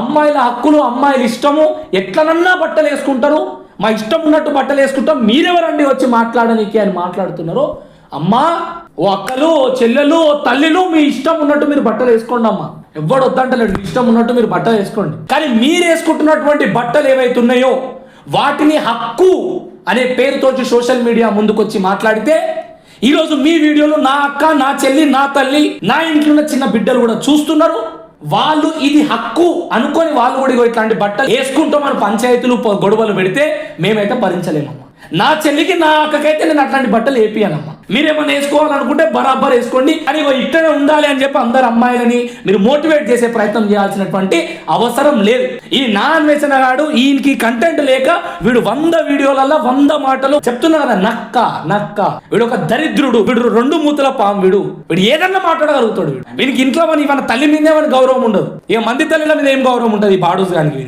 అమ్మాయిల హక్కులు అమ్మాయిల ఇష్టము ఎట్లనన్నా బట్టలు వేసుకుంటారు. మా ఇష్టం ఉన్నట్టు బట్టలు వేసుకుంటాం. మీరెవరండి వచ్చి మాట్లాడనీకి అని మాట్లాడుతున్నారు? అమ్మా ఓ అక్కలు ఓ చెల్లెలు ఓ తల్లిలు మీ ఇష్టం ఉన్నట్టు మీరు బట్టలు వేసుకోండి అమ్మా. ఎవ్వడు వద్దంటలేడు. మీ ఇష్టం ఉన్నట్టు మీరు బట్టలు వేసుకోండి. కానీ మీరు వేసుకుంటున్నటువంటి బట్టలు ఏవైతున్నాయో వాటిని హక్కు అనే పేరుతో సోషల్ మీడియా ముందుకొచ్చి మాట్లాడితే ఈరోజు మీ వీడియోలో నా అక్క నా చెల్లి నా తల్లి నా ఇంట్లో ఉన్న చిన్న బిడ్డలు కూడా చూస్తున్నారు. వాళ్ళు ఇది హక్కు అనుకొని వాళ్ళు కూడా ఇట్లాంటి బట్టలు వేసుకుంటూ మన పంచాయతీలు గొడవలు పెడితే మేమైతే భరించలేమమ్మా. నా చెల్లికి నా అక్కకైతే నేను అట్లాంటి బట్టలు వేపియానమ్మా మీరేమన్నా వేసుకోవాలనుకుంటే బరాబర్ వేసుకోండి. అని ఇక్కడే ఉండాలి అని చెప్పి అందరు అమ్మాయిలని మీరు మోటివేట్ చేసే ప్రయత్నం చేయాల్సినటువంటి అవసరం లేదు. ఈ నా అన్వేషణ గాడు ఈయనకి కంటెంట్ లేక వీడు వంద వీడియోలలో వంద మాటలు చెప్తున్నా కదా నక్క నక్క. వీడు ఒక దరిద్రుడు వీడు రెండు మూతల పాము వీడు. వీడు ఏదన్నా మాట్లాడగలుగుతాడు వీడికి ఇంట్లో మన ఇవన్న తల్లి మీద గౌరవం ఉండదు. ఇక మంది తల్లిల మీద ఏం గౌరవం ఉంటుంది ఈ బాడూస్ గానికి